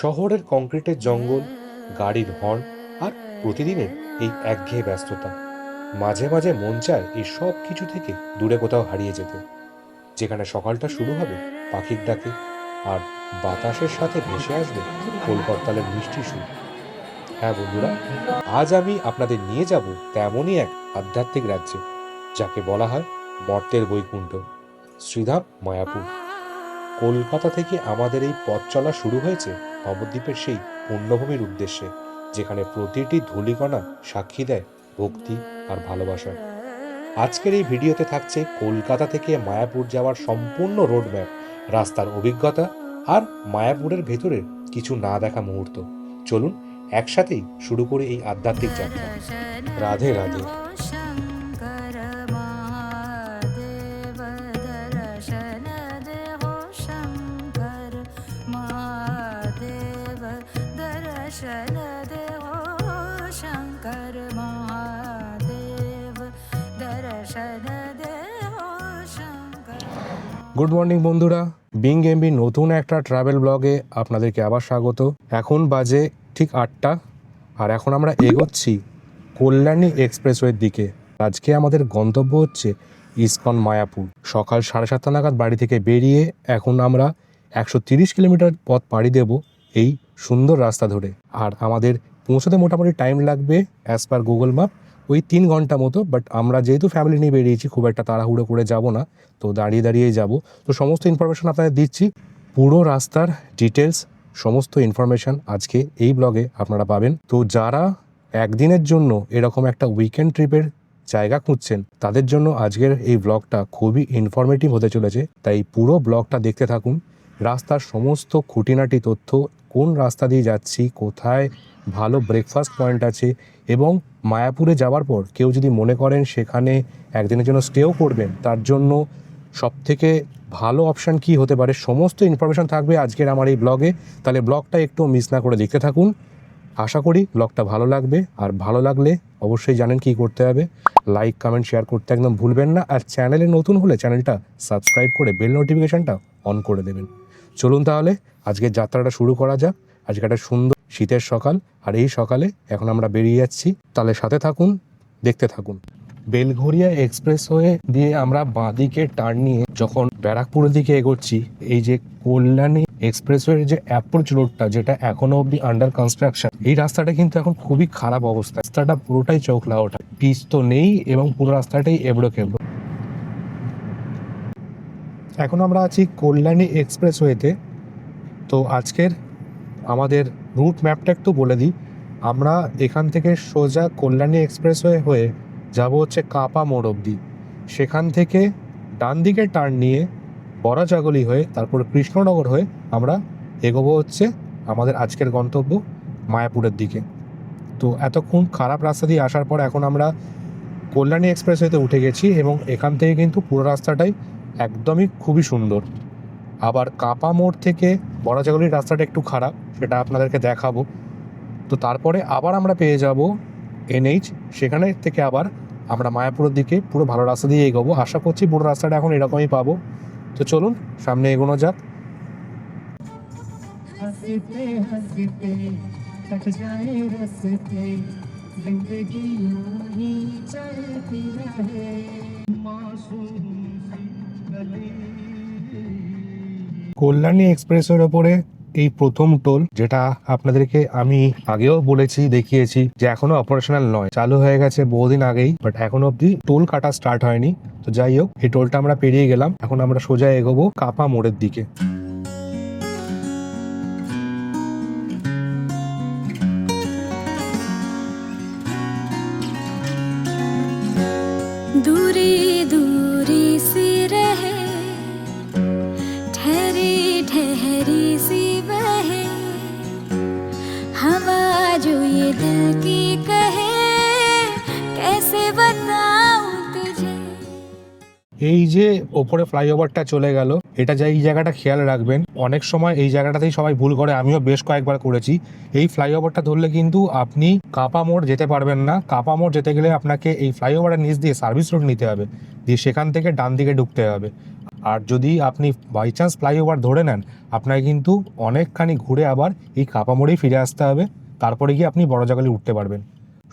শহরের কংক্রিটের জঙ্গল, গাড়ির হর্ন আর প্রতিদিনের এই একঘেয়ে ব্যস্ততা। মাঝে মাঝে মন চায় এই সব কিছু থেকে দূরে কোথাও হারিয়ে যেতে। যেখানে সকালটা শুরু হবে পাখির ডাকে আর বাতাসের সাথে ভেসে আসবে কলকত্তালের মিষ্টি সুর। হ্যাঁ বন্ধুরা, আজ আমি আপনাদের নিয়ে যাব তেমনই এক আধ্যাত্মিক রাজ্যে, যাকে বলা হয় মর্তের বৈকুণ্ঠ, শ্রীধাম মায়াপুর। কলকাতা থেকে আমাদের এই পথ চলা শুরু হয়েছে নবদ্বীপের সেই পুণ্যভূমির উদ্দেশ্যে, যেখানে প্রতিটি ধূলিকণা সাক্ষী দেয় ভক্তি আর ভালোবাসার আজকের এই ভিডিওতে থাকছে কলকাতা থেকে মায়াপুর যাওয়ার সম্পূর্ণ রোড ম্যাপ রাস্তার অভিজ্ঞতা আর মায়াপুরের ভেতরের কিছু না দেখা মুহূর্ত। চলুন একসাথেই শুরু করি এই আধ্যাত্মিক যাত্রা। রাধে রাধে। গুড মর্নিং বন্ধুরা। বিং এমবি নতুন একটা ট্রাভেল ব্লগে আপনাদেরকে আবার স্বাগত। এখন বাজে ঠিক আটটা। আর এখন আমরা এগোচ্ছি কল্যাণী এক্সপ্রেসওয়ের দিকে। আজকে আমাদের গন্তব্য হচ্ছে ইসকন মায়াপুর। সকাল সাড়ে সাতটা নাগাদ বাড়ি থেকে বেরিয়ে এখন আমরা একশো তিরিশ কিলোমিটার পথ পাড়ি দেব এই সুন্দর রাস্তা ধরে। আর আমাদের পৌঁছতে মোটামুটি টাইম লাগবে অ্যাজ পার গুগল ম্যাপ ওই তিন ঘণ্টা মতো বাট আমরা যেহেতু ফ্যামিলি নিয়ে বেরিয়েছি, খুব একটা তাড়াহুড়ো করে যাব না, তো দাঁড়িয়ে দাঁড়িয়েই যাব। তো সমস্ত ইনফরমেশন আপনাদের দিচ্ছি। পুরো রাস্তার ডিটেলস সমস্ত ইনফরমেশন আজকে এই ব্লগে আপনারা পাবেন। তো যারা একদিনের জন্য এরকম একটা উইকেন্ড ট্রিপের জায়গা খুঁজছেন, তাদের জন্য আজকের এই ব্লগটা খুবই ইনফরমেটিভ হতে চলেছে। তাই পুরো ব্লগটা দেখতে থাকুন। রাস্তার সমস্ত খুঁটিনাটি তথ্য, কোন রাস্তা দিয়ে যাচ্ছি, কোথায় ভালো ব্রেকফাস্ট পয়েন্ট আছে এবং মায়াপুরে যাওয়ার পর কেউ যদি মনে করেন সেখানে একদিনের জন্য স্টেও করবেন, তার জন্য সবথেকে ভালো অপশান কি হতে পারে? সমস্ত ইনফরমেশন থাকবে আজকের আমার এই ব্লগে তাহলে ব্লগটা একটু মিস না করে দেখতে থাকুন। আশা করি ব্লগটা ভালো লাগবে। আর ভালো লাগলে অবশ্যই জানেন কি করতে হবে। লাইক কমেন্ট শেয়ার করতে একদম ভুলবেন না। আর চ্যানেলে নতুন হলে চ্যানেলটা সাবস্ক্রাইব করে বেল নোটিফিকেশনটা অন করে দেবেন। চলুন তাহলে আজকের যাত্রাটা শুরু করা যাক। আজকে একটা সুন্দর শীতের সকাল, আর এই সকালে এখন আমরা বেরিয়ে যাচ্ছি। তাহলে সাথে থাকুন, দেখতে থাকুন। বেলঘরিয়া এক্সপ্রেসওয়ে দিয়ে আমরা বাঁদিকে টার্ন নিয়ে যখন ব্যারাকপুরের দিকে এগোচ্ছি, এই যে কল্যাণী এক্সপ্রেসওয়ের যে অ্যাপ্রোচ রোডটা যেটা এখনও অবধি আন্ডার কনস্ট্রাকশন এই রাস্তাটা কিন্তু এখন খুবই খারাপ অবস্থা। রাস্তাটা পুরোটাই চৌকলা ওঠা। পিচ তো নেই এবং পুরো রাস্তাটাই এবড়ো খেবড়ো। এখন আমরা আছি কল্যাণী এক্সপ্রেসওয়েতে তো আজকের আমাদের রুট ম্যাপটা একটু বলে দিই। আমরা এখান থেকে সোজা কল্যাণী এক্সপ্রেসওয়ে হয়ে যাব হচ্ছে কাপা মোড় অবধি। সেখান থেকে ডান দিকে টার্ন নিয়ে বড়াজাগলি হয়ে, তারপর কৃষ্ণনগর হয়ে আমরা এগোবো হচ্ছে আমাদের আজকের গন্তব্য মায়াপুরের দিকে। তো এতক্ষণ খারাপ রাস্তা দিয়ে আসার পর এখন আমরা কল্যাণী এক্সপ্রেসওয়েতে উঠে গেছি এবং এখান থেকে কিন্তু পুরো রাস্তাটাই একদমই খুবই সুন্দর। আবার কাঁপা মোড় থেকে বড়াজাগলির রাস্তাটা একটু খারাপ, সেটা আপনাদেরকে দেখাবো। তো তারপরে আবার আমরা পেয়ে যাব এনএইচ, সেখানে থেকে আবার আমরা মায়াপুরের দিকে পুরো ভালো রাস্তা দিয়ে এগোবো। আশা করছি পুরো রাস্তাটা এখন এরকমই পাবো। তো চলুন, সামনে এগোনো যাক। মাসুম কল্যাণী এক্সপ্রেসের ওপরে এই প্রথম টোল, যেটা আপনাদেরকে আমি আগেও বলেছি, দেখিয়েছি যে এখনও অপারেশনাল নয়। চালু হয়ে গেছে বহুদিন আগেই বাট এখনও অব্দি টোল কাটা স্টার্ট হয়নি। তো যাই হোক, এই টোলটা আমরা পেরিয়ে গেলাম। এখন আমরা সোজা এগোবো কাপা মোড়ের দিকে। ওপরে ফ্লাইওভারটা চলে গেল। এটা যে এই জায়গাটা খেয়াল রাখবেন, অনেক সময় এই জায়গাটাতেই সবাই ভুল করে, আমিও বেশ কয়েকবার করেছি। এই ফ্লাইওভারটা ধরলে কিন্তু আপনি কাপা মোড় যেতে পারবেন না। কাপা মোড় যেতে গেলে আপনাকে এই ফ্লাইওভারের নিচ দিয়ে সার্ভিস রোড নিতে হবে। দিয়ে সেখান থেকে ডান দিকে ঢুকতে হবে। আর যদি আপনি বাই চান্স ফ্লাইওভার ধরে নেন, আপনাকে কিন্তু অনেকখানি ঘুরে আবার এই কাপা মোড়েই ফিরে আসতে হবে। তারপরে গিয়ে আপনি বড় জায়গায় উঠতে পারবেন।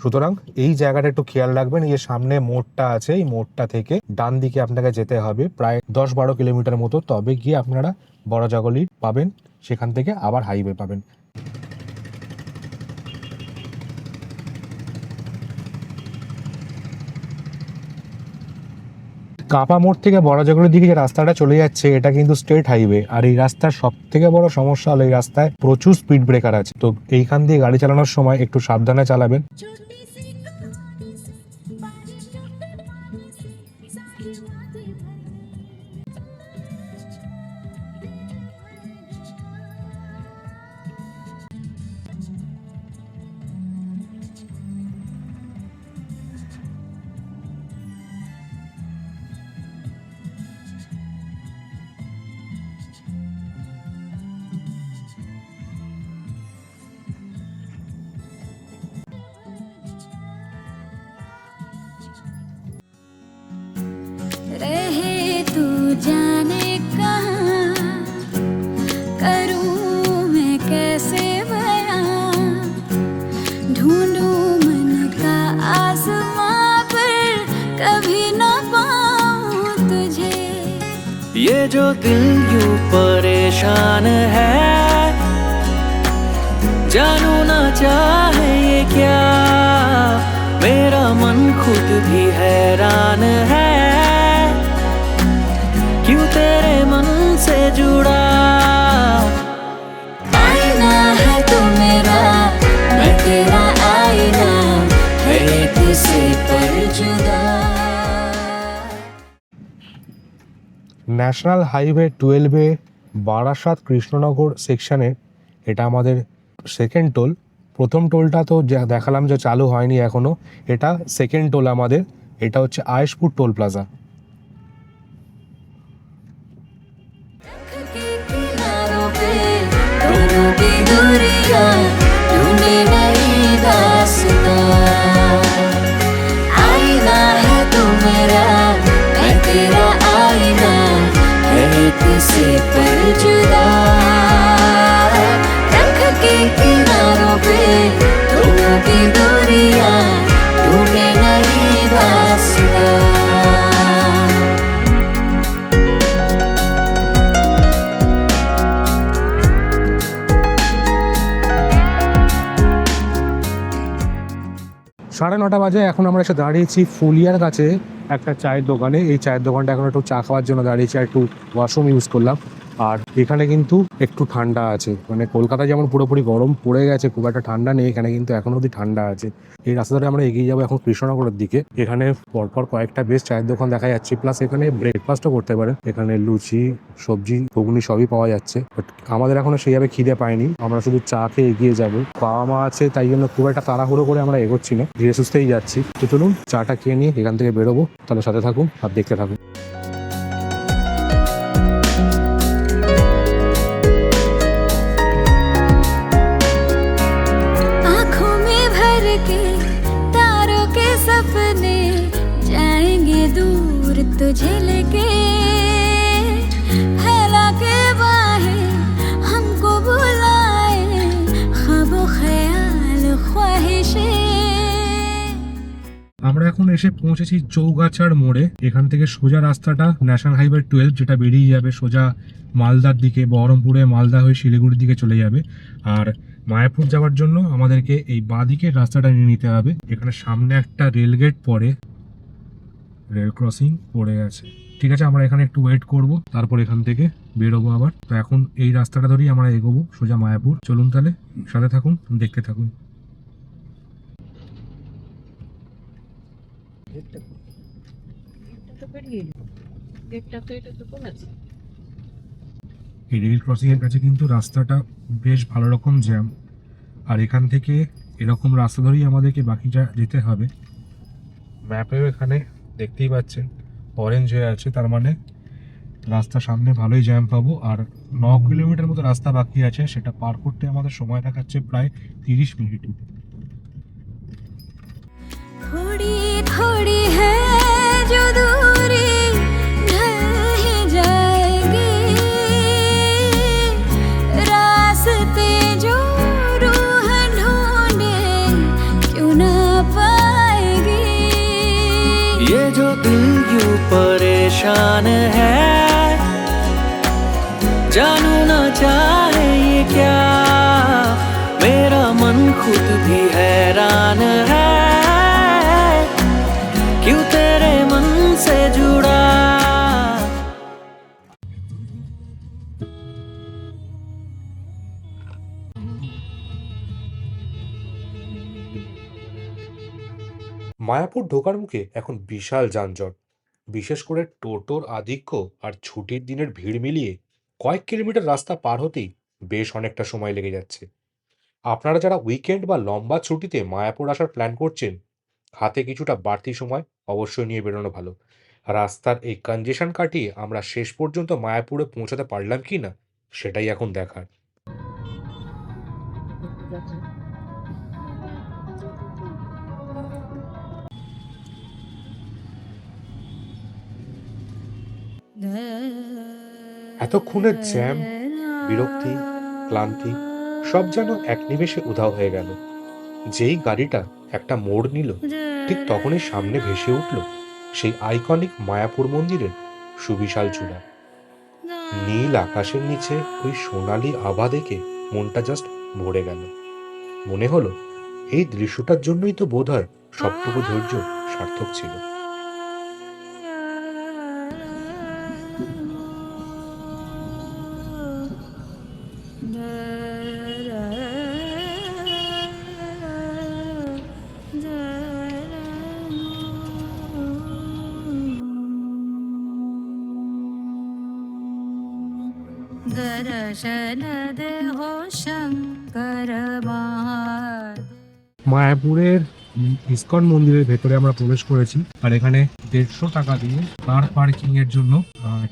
সুতরাং এই জায়গাটা একটু খেয়াল রাখবেন, এই যে সামনে মোড়টা আছে, এই মোড়টা থেকে ডান দিকে আপনাকে যেতে হবে প্রায় দশ বারো কিলোমিটার মতো, তবে গিয়ে আপনারা বড় জগলি পাবেন, সেখান থেকে আবার হাইওয়ে পাবেন। কাপা মোড় থেকে বড় জগলের দিকে যে রাস্তাটা চলে যাচ্ছে, এটা কিন্তু স্টেট হাইওয়ে, আর এই রাস্তার সব থেকে বড় সমস্যা হলো এই রাস্তায় প্রচুর স্পিড ব্রেকার আছে। তো এইখান দিয়ে গাড়ি চালানোর সময় একটু সাবধানে চালাবেন। कैसे मन का पर, कभी न तुझे। ये जो दिल यूँ परेशान है, जानू ना चाहे ये क्या। मेरा मन खुद भी हैरान है, क्यों तेरे मन से जुड़ा ন্যাশনাল হাইওয়ে টুয়েলভে বারাসাত কৃষ্ণনগর সেকশানে এটা আমাদের সেকেন্ড টোল। প্রথম টোলটা তো দেখালাম যে চালু হয়নি এখনও এটা সেকেন্ড টোল আমাদের, এটা হচ্ছে আয়েশপুর টোল প্লাজা। किसी पर जुदा रख के किनारों पे दोनों की दूरियां ढूंढे नई दास्तां সাড়ে নটা বাজে এখন আমরা এসে দাঁড়িয়েছি ফুলিয়ার কাছে একটা চায়ের দোকানে। এই চায়ের দোকানটা এখন একটু চা খাওয়ার জন্য দাঁড়িয়েছি একটু ওয়াশরুম ইউজ করলাম। আর এখানে কিন্তু একটু ঠান্ডা আছে। মানে কলকাতায় যেমন পুরোপুরি গরম পড়ে গেছে, খুব একটা ঠান্ডা নেই, এখানে কিন্তু এখনও অবধি ঠান্ডা আছে। এই রাস্তা ধরে আমরা এগিয়ে যাব এখন কৃষ্ণনগরের দিকে। এখানে পরপর কয়েকটা বেশ চায়ের দোকান দেখা যাচ্ছে, প্লাস এখানে ব্রেকফাস্টও করতে পারে। এখানে লুচি, সবজি, ঘুগনি সবই পাওয়া যাচ্ছে। বাট আমাদের এখনও সেইভাবে খিদে পাইনি আমরা শুধু চা খেয়ে এগিয়ে যাব। বাবা মা আছে, তাই জন্য খুব একটা তাড়াহুড়ো করে আমরা এগোচ্ছি না। ধীরে সুস্থেই যাচ্ছি। তো চলুন চাটা খেয়ে নিয়ে এখান থেকে বেরোবো। তাহলে সাথে থাকুন আর দেখতে থাকুন। এখন এসে পৌঁছেছি চৌগাছার মোড়ে। এখান থেকে সোজা রাস্তাটা ন্যাশনাল হাইওয়ে টুয়েলভ যেটা বেরিয়ে যাবে সোজা মালদার দিকে, বহরমপুরে মালদা হয়ে শিলিগুড়ির দিকে চলে যাবে। আর মায়াপুর যাওয়ার জন্য আমাদেরকে এই বাঁ দিকের রাস্তাটা নিয়ে নিতে হবে। এখানে সামনে একটা রেল গেট পড়ে, রেল ক্রসিং পড়ে গেছে ঠিক আছে, আমরা এখানে একটু ওয়েট করব, তারপর এখান থেকে বেরোবো আবার। তো এখন এই রাস্তাটা ধরেই আমরা এগোবো সোজা মায়াপুর। চলুন তাহলে, সাথে থাকুন, দেখতে থাকুন। এই রেল ক্রসিং এর কাছে কিন্তু রাস্তাটা বেশ ভালো রকম জ্যাম। আর এখান থেকে এরকম রাস্তা ধরেই আমাদেরকে বাকিটা যেতে হবে। ম্যাপেও এখানে দেখতেই পাচ্ছেন অরেঞ্জ হয়ে আছে তার মানে রাস্তা সামনে ভালোই জ্যাম পাবো। আর ন কিলোমিটার মতো রাস্তা বাকি আছে সেটা পার করতে আমাদের সময় দেখাচ্ছে প্রায় তিরিশ মিনিট परेशान है जानू ना चाहे ये क्या। मेरा मन खुद भी हैरान है। মায়াপুর ঢোকার মুখে এখন বিশাল যানজট। বিশেষ করে টোটোর আধিক্য আর ছুটির দিনের ভিড় মিলিয়ে কয়েক কিলোমিটার রাস্তা পার হতেই বেশ অনেকটা সময় লেগে যাচ্ছে। আপনারা যারা উইকেন্ড বা লম্বা ছুটিতে মায়াপুর আসার প্ল্যান করছেন, হাতে কিছুটা বাড়তি সময় অবশ্যই নিয়ে বেরোনো ভালো। রাস্তার এই কনজেশন কাটিয়ে আমরা শেষ পর্যন্ত মায়াপুরে পৌঁছাতে পারলাম কি না, সেটাই এখন দেখার। এতক্ষণের জ্যাম, বিরক্তি, ক্লান্তি, সব যেন এক নিমেষে উধাও হয়ে গেল। যেই গাড়িটা একটা মোড় নিল, ঠিক তখনই সামনে ভেসে উঠল সেই আইকনিক মায়াপুর মন্দিরের সুবিশাল চূড়া। নীল আকাশের নিচে ওই সোনালি আভা দেখে মনটা জাস্ট ভরে গেল। মনে হলো, এই দৃশ্যটার জন্যই তো বোধ হয় সবটুকু ধৈর্য সার্থক ছিল। মায়াপুরের ইসকন মন্দিরের ভেতরে আমরা প্রবেশ করেছি আর এখানে দেড়শো টাকা দিয়ে কার পার্কিং এর জন্য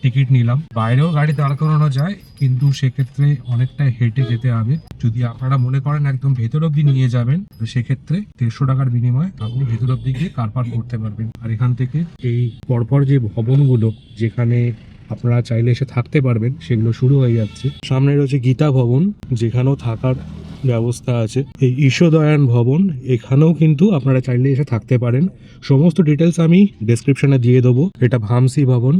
টিকিট নিলাম। বাইরেও গাড়ি দাঁড় করানো যায়, কিন্তু সেক্ষেত্রে অনেকটা হেঁটে যেতে হবে। যদি আপনারা মনে করেন একদম ভেতর অব্দি নিয়ে যাবেন, তো সেক্ষেত্রে দেড়শো টাকার বিনিময়ে আপনি ভেতর অব্দি গিয়ে কার পার্ক করতে পারবেন। আর এখান থেকে এই পরপর যে ভবনগুলো, যেখানে আপনারা চাইলে এসে থাকতে পারবেন, সেগুলো শুরু হয়ে যাচ্ছে। সামনে রয়েছে গীতা ভবন, যেখানেও থাকার ব্যবস্থা আছে। এই ঈশদয়ান ভবন, এখানেও কিন্তু আপনারা চাইলে এসে থাকতে পারেন। সমস্ত ডিটেলস আমি ডেসক্রিপশনে দিয়ে দেবো। এটা ভামসি ভবন।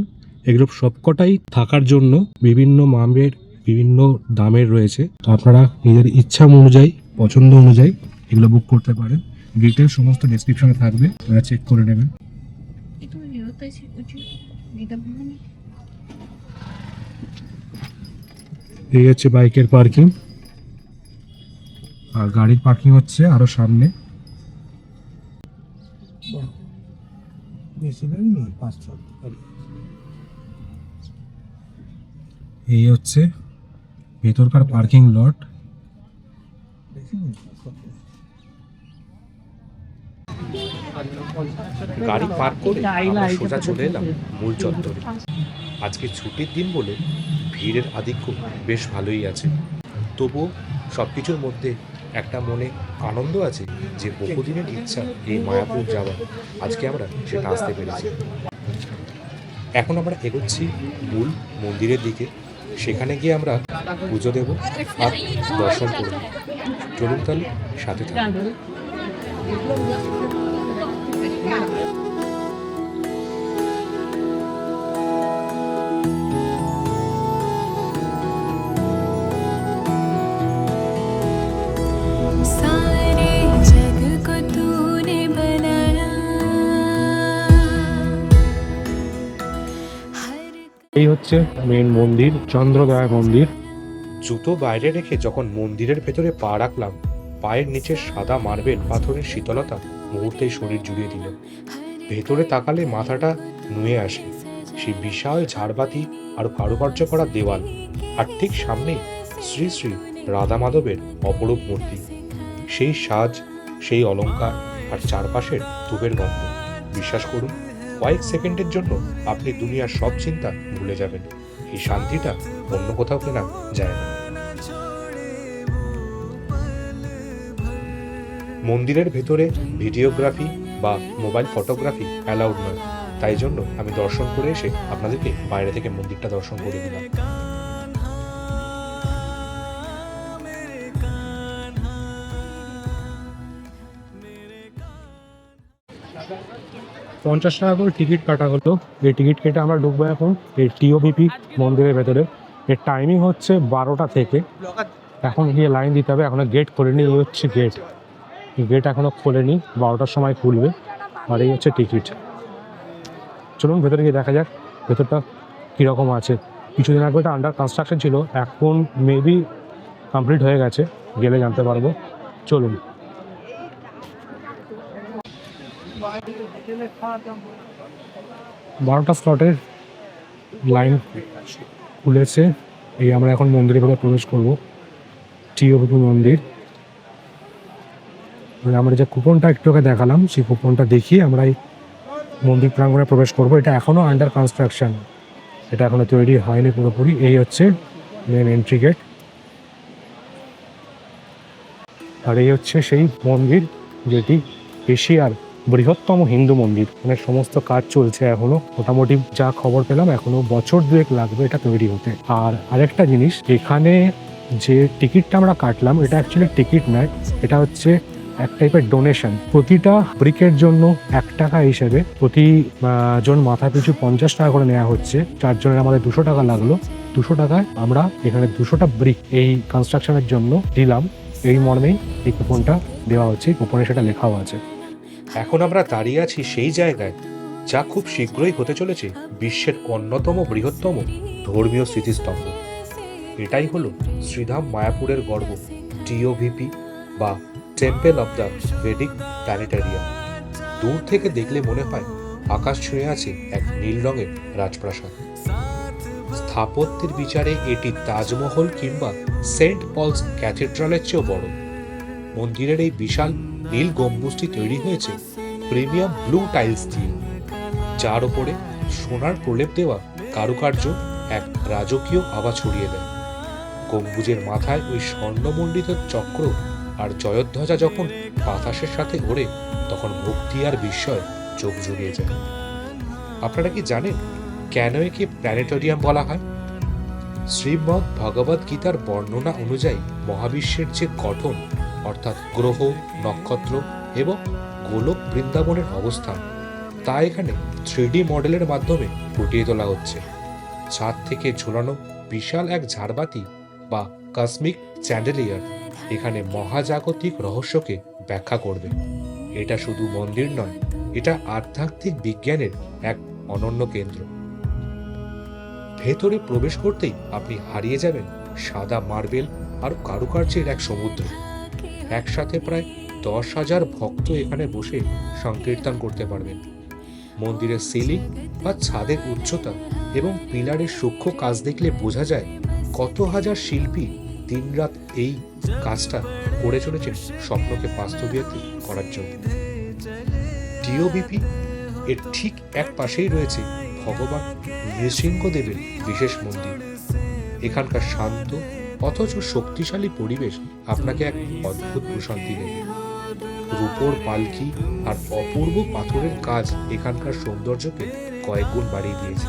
এগুলো সবকটাই থাকার জন্য বিভিন্ন মামের বিভিন্ন দামের রয়েছে। তো আপনারা নিজের ইচ্ছা অনুযায়ী, পছন্দ অনুযায়ী এগুলো বুক করতে পারেন। ডিটেলস সমস্ত ডেসক্রিপশনে থাকবে। আপনারা চেক করে নেবেন। এই হচ্ছে বাইকের পার্কিং। আর গাড়ির পার্কিং হচ্ছে আরও সামনে। এই হচ্ছে ভেতরকার পার্কিং লট। গাড়ি পার্ক করে সোজা চলে এলাম মূল চত্বরে। আজকে ছুটির দিন বলে ভিড়ের আধিক্য বেশ ভালোই আছে। তবুও সব কিছুর মধ্যে একটা মনে আনন্দ আছে যে বহুদিনের ইচ্ছা এই মায়াপুর যাওয়া আজকে আমরা সেটা আসতে পেরেছি। এখন আমরা এগোচ্ছি মূল মন্দিরের দিকে। সেখানে গিয়ে আমরা পুজো দেব আর দর্শন করব। চলুন তাহলে সাথে থাকুন। এই হচ্ছে মেন মন্দির, চন্দ্রদয়া মন্দির। জুতো বাইরে রেখে যখন মন্দিরের ভেতরে পা রাখলাম, পায়ের নিচে সাদা মার্বেল, পাথরের শীতলতা মুহূর্তেই শরীর জুড়িয়ে দিল। ভেতরে তাকালে মাথাটা নুয়ে আসে। সেই বিশাল ঝাড়বাতি আর কারুকার্য করা দেওয়াল। আর ঠিক সামনেই শ্রী শ্রী রাধা মাধবের অপরূপ মূর্তি। সেই সাজ, সেই অলংকার আর চারপাশের ধূপের গন্ধ। বিশ্বাস করুন কয়েক সেকেন্ডের জন্য আপনি দুনিয়ার সব চিন্তা ভুলে যাবেন। এই শান্তিটা অন্য কোথাও কেনা যায় না। মন্দিরের ভেতরে ভিডিওগ্রাফি বা মোবাইল ফটোগ্রাফি অ্যালাউড নয়। তাই জন্য আমি দর্শন করে এসে আপনাদেরকে বাইরে থেকে মন্দিরটা দর্শন করে দিলাম। পঞ্চাশ টাকা করে টিকিট কাটা হতো এই টিকিট কেটে আমরা ঢুকবো এখন এই টিওবিপি মন্দিরের ভেতরে। এর টাইমিং হচ্ছে বারোটা থেকে। এখন গিয়ে লাইন দিতে হবে। এখনও গেট খোলেনি, এই হচ্ছে গেট গেট এখনও খোলেনি। বারোটার সময় খুলবে। আর এই হচ্ছে টিকিট চলুন ভেতরে গিয়ে দেখা যাক। ভেতরটা কীরকম আছে। কিছুদিন আগে এটা আন্ডার কনস্ট্রাকশন ছিল। এখন মেবি কমপ্লিট হয়ে গেছে। গেলে জানতে পারব। চলুন। বারোটা স্লটের লাইন খুলেছে। এই আমরা এখন মন্দিরে ভেতরে প্রবেশ করব। টিওপি মন্দির। এবার আমরা যে কুপনটা একটু দেখালাম, সেই কুপনটা দেখিয়ে আমরা এই মন্দির প্রাঙ্গণে প্রবেশ করব। এটা এখনও আন্ডার কনস্ট্রাকশন এটা এখনও তৈরি হয়নি পুরোপুরি। এই হচ্ছে মেন এন্ট্রি গেট আর এই হচ্ছে সেই মন্দির যেটি এশিয়ার বৃহত্তম হিন্দু মন্দির। মানে সমস্ত কাজ চলছে এখনও। মোটামুটি যা খবর পেলাম, এখনও বছর দুয়েক লাগবে এটা তৈরি হতে। আর আরেকটা জিনিস, এখানে যে টিকিটটা আমরা কাটলাম, এটা অ্যাকচুয়ালি টিকিট নয়, এটা হচ্ছে এক টাইপের ডোনেশন প্রতিটা ব্রিকের জন্য এক টাকা হিসেবে প্রতি জন মাথা পিছু পঞ্চাশ টাকা করে নেওয়া হচ্ছে। চারজনের আমাদের দুশো টাকা লাগল। দুশো টাকায় আমরা এখানে দুশোটা ব্রিক এই কনস্ট্রাকশনের জন্য দিলাম। এই মর্মেই এই কুপনটা দেওয়া হচ্ছে কুপনে সেটা লেখাও আছে। এখন আমরা দাঁড়িয়ে আছি সেই জায়গায় যা খুব শীঘ্রই হতে চলেছে বিশ্বের অন্যতম বৃহত্তম ধর্মীয় স্মৃতিস্তম্ভ। এটাই হলো শ্রীধাম মায়াপুরের গর্ব টিওভিপি বা temple of the Vedic planetarium দূর থেকে দেখলে মনে হয় আকাশ ছুঁয়ে আছে এক নীল রঙের রাজপ্রাসাদ। স্থাপত্যের বিচারে এটি তাজমহল কিংবা সেন্ট পলস ক্যাথেড্রালের চেয়েও বড়। মন্দিরের এই বিশাল নীল গম্বুজটি তৈরি হয়েছে প্রিমিয়াম ব্লু টাইলস দিয়ে। যার ওপরে সোনার প্রলেপ দেওয়া কারুকার্য এক রাজকীয় আভা ছড়িয়ে দেয়। গম্বুজের মাথায় ওই স্বর্ণমণ্ডিত চক্র আর জয়ধ্বজা যখন বাতাসের সাথে ওড়ে, তখন ভক্তি আর বিস্ময় চোখ জুড়িয়ে যায়। আপনারা কি জানেন কেন একে প্ল্যানেটোরিয়াম বলা হয়? শ্রীমদ্ ভগবদ গীতার বর্ণনা অনুযায়ী মহাবিশ্বের যে গঠন অর্থাৎ গ্রহ, নক্ষত্র এবং গোলক বৃন্দাবনের অবস্থান। তা এখানে থ্রিডি মডেলের মাধ্যমে ফুটিয়ে তোলা হচ্ছে। ছাদ থেকে ঝোলানো বিশাল এক ঝাড়বাতি বা কসমিক চ্যান্ডেলিয়ার এখানে মহাজাগতিক রহস্যকে ব্যাখ্যা করবে। এটা শুধু মন্দির নয়, এটা আধ্যাত্মিক বিজ্ঞানের এক অনন্য কেন্দ্র। ভেতরে প্রবেশ করতেই আপনি হারিয়ে যাবেন সাদা মার্বেল আর কারুকার্যের এক সমুদ্র। একসাথে প্রায় দশ হাজার ভক্ত এখানে বসে সংকীর্তন করতে পারবেন। মন্দিরের সিলিং বা ছাদের উচ্চতা এবং পিলারের সূক্ষ্ম কাজ দেখলে বোঝা যায় কত হাজার শিল্পী দিনরাত এই কাজটা করে চলেছেন স্বপ্নকে বাস্তবিয়ত করার জন্য। ডিওবিপি এর ঠিক এক পাশেই রয়েছে ভগবান নৃসিংহদেবের বিশেষ মন্দির। এখানকার শান্ত অথচ শক্তিশালী পরিবেশ আপনাকে এক অদ্ভুত প্রশান্তি দেবে। রূপোর পালকি আর অপূর্ব পাথরের কাজ এখানকার সৌন্দর্যকে কয়েক গুণ বাড়িয়ে দিয়েছে।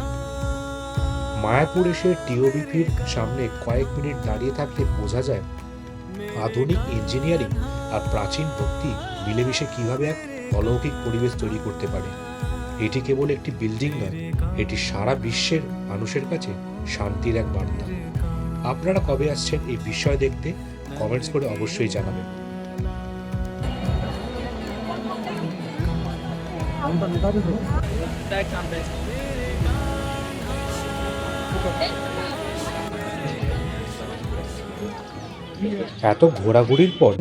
মায়াপুর এসে টিওবিপির সামনে কয়েক মিনিট দাঁড়িয়ে থাকলে বোঝা যায় আধুনিক ইঞ্জিনিয়ারিং আর প্রাচীন ভক্তি মিলেমিশে কীভাবে এক অলৌকিক পরিবেশ তৈরি করতে পারে। এটি কেবল একটি বিল্ডিং নয়, এটি সারা বিশ্বের মানুষের কাছে শান্তির এক বার্তা। আপনারা কবে আসছেন এই বিষয় দেখতে কমেন্টস করে অবশ্যই জানাবেন। এত ঘোরাঘুরির পর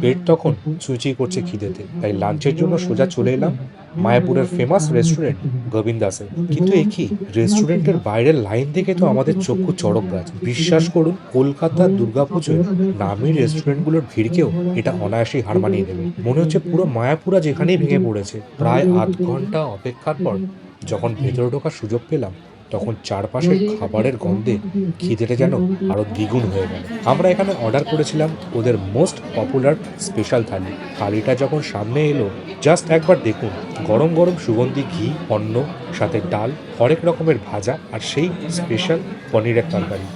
পেট তখন চুইচুই করছে খিদেতে, তাই লাঞ্চের জন্য সোজা চলে এলাম। মায়াপুরের ফেমাস রেস্টুরেন্ট গোবিন্দাসে কিন্তু এ কি? রেস্টুরেন্টের বাইরের লাইন দেখে তো আমাদের চক্ষু চড়ক গাছ। বিশ্বাস করুন কলকাতার দুর্গাপুজোয় নামি রেস্টুরেন্টগুলোর ভিড়কেও এটা অনায়াসেই হার মানিয়ে দেবে। মনে হচ্ছে পুরো মায়াপুরা যেখানেই ভেঙে পড়েছে। প্রায় আধ ঘণ্টা অপেক্ষার পর যখন ভেতরে ঢোকার সুযোগ পেলাম তখন চারপাশের খাবারের গন্ধে খিদেটা যেন আরও দ্বিগুণ হয়ে গেল। আমরা এখানে অর্ডার করেছিলাম ওদের মোস্ট পপুলার স্পেশাল থালি। থালিটা যখন সামনে এলো জাস্ট একবার দেখুন, গরম গরম সুগন্ধি, ঘি, অন্ন, সাথে ডাল, হরেক রকমের ভাজা আর সেই স্পেশাল পনিরের তরকারি।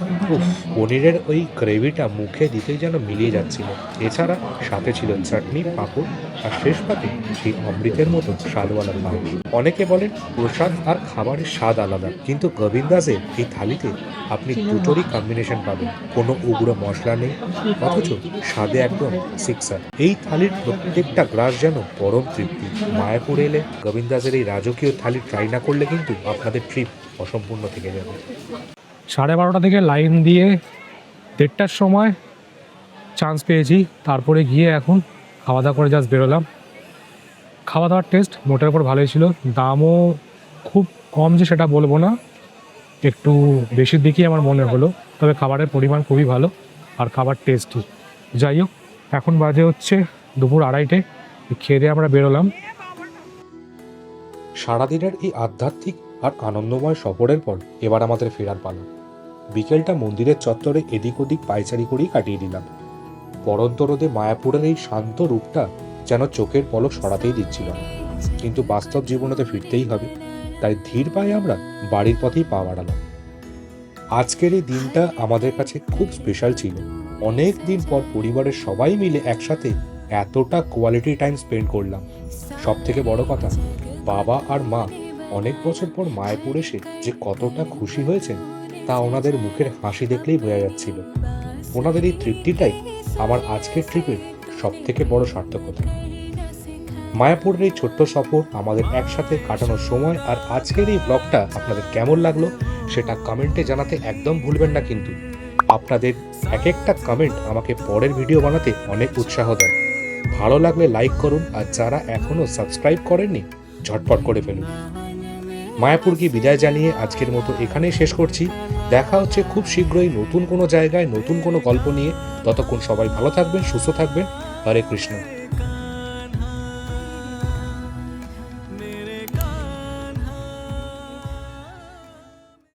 পনিরের ওই গ্রেভিটা মুখে দিতেই যেন মিলিয়ে যাচ্ছিল। এছাড়া সাথে ছিল চাটনি, পাঁপড় আর শেষ পাতে সেই অমৃতের মতো স্বাদওয়ালা পায়েস অনেকে বলেন প্রসাদ আর খাবারের স্বাদ আলাদা, কিন্তু গোবিন্দাজের এই থালিতে আপনি দুটোরই কম্বিনেশন পাবেন। কোনো উগ্র মশলা নেই অথচ স্বাদে একদম সিক্সার এই থালির প্রত্যেকটা গ্রাস যেন পরম তৃপ্তি। মায়াপুর এলে গোবিন্দাজের এই রাজকীয় থালি ট্রাই না করলে কিন্তু আপনাদের ট্রিপ অসম্পূর্ণ থেকে যাবে। সাড়ে বারোটা থেকে লাইন দিয়ে দেড়টার সময় চান্স পেয়েছি। তারপরে গিয়ে এখন খাওয়া দাওয়া করে জাস্ট বেরোলাম। খাওয়া দাওয়ার টেস্ট মোটের উপর ভালোই ছিল। দামও খুব কম যে সেটা বলব না। একটু বেশির দিকেই আমার মনে হলো, তবে খাবারের পরিমাণ খুবই ভালো আর খাবার টেস্টি যাই হোক, এখন বাজে হচ্ছে দুপুর আড়াইটে, খেয়ে দিয়ে আমরা বেরোলাম। সারাদিনের এই আধ্যাত্মিক আর আনন্দময় সফরের পর এবার আমাদের ফেরার পালা। বিকেলটা মন্দিরের চত্বরে এদিক ওদিক পায়চারি করেই কাটিয়ে দিলাম পরন্ত রোদে মায়াপুরের এই শান্ত রূপটা যেন চোখের পলক সরাতেই দিচ্ছিল কিন্তু বাস্তব জীবনে তো ফিরতেই হবে। তাই ধীর পায়ে আমরা বাড়ির পথেই পা বাড়ালাম। আজকের এই দিনটা আমাদের কাছে খুব স্পেশাল ছিল। অনেক দিন পর পরিবারের সবাই মিলে একসাথে এতটা কোয়ালিটি টাইম স্পেন্ড করলাম। সব থেকে বড় কথা বাবা আর মা অনেক বছর পর মায়াপুর এসে যে কতটা খুশি হয়েছেন তা ওনাদের মুখের হাসি দেখলেই বোঝা যাচ্ছিল। ওনাদের এই তৃপ্তিটাই আমার আজকের ট্রিপের সব থেকে বড় সার্থকতা মায়াপুরের এই ছোট্ট সফর আমাদের একসাথে কাটানোর সময় আর আজকের এই ব্লগটা আপনাদের কেমন লাগল সেটা কমেন্টে জানাতে একদম ভুলবেন না কিন্তু। আপনাদের এক একটা কমেন্ট আমাকে পরের ভিডিও বানাতে অনেক উৎসাহ দেয়। ভালো লাগলে লাইক করুন আর যারা এখনও সাবস্ক্রাইব করেননি, ঝটপট করে ফেলুন। মায়াপুরকে বিদায় জানিয়ে আজকের মতো এখানেই শেষ করছি। দেখা হচ্ছে খুব শীঘ্রই নতুন কোনো জায়গায়, নতুন কোনো গল্প নিয়ে। ততক্ষণ সবাই ভালো থাকবেন, সুস্থ থাকবেন। হরে কৃষ্ণ।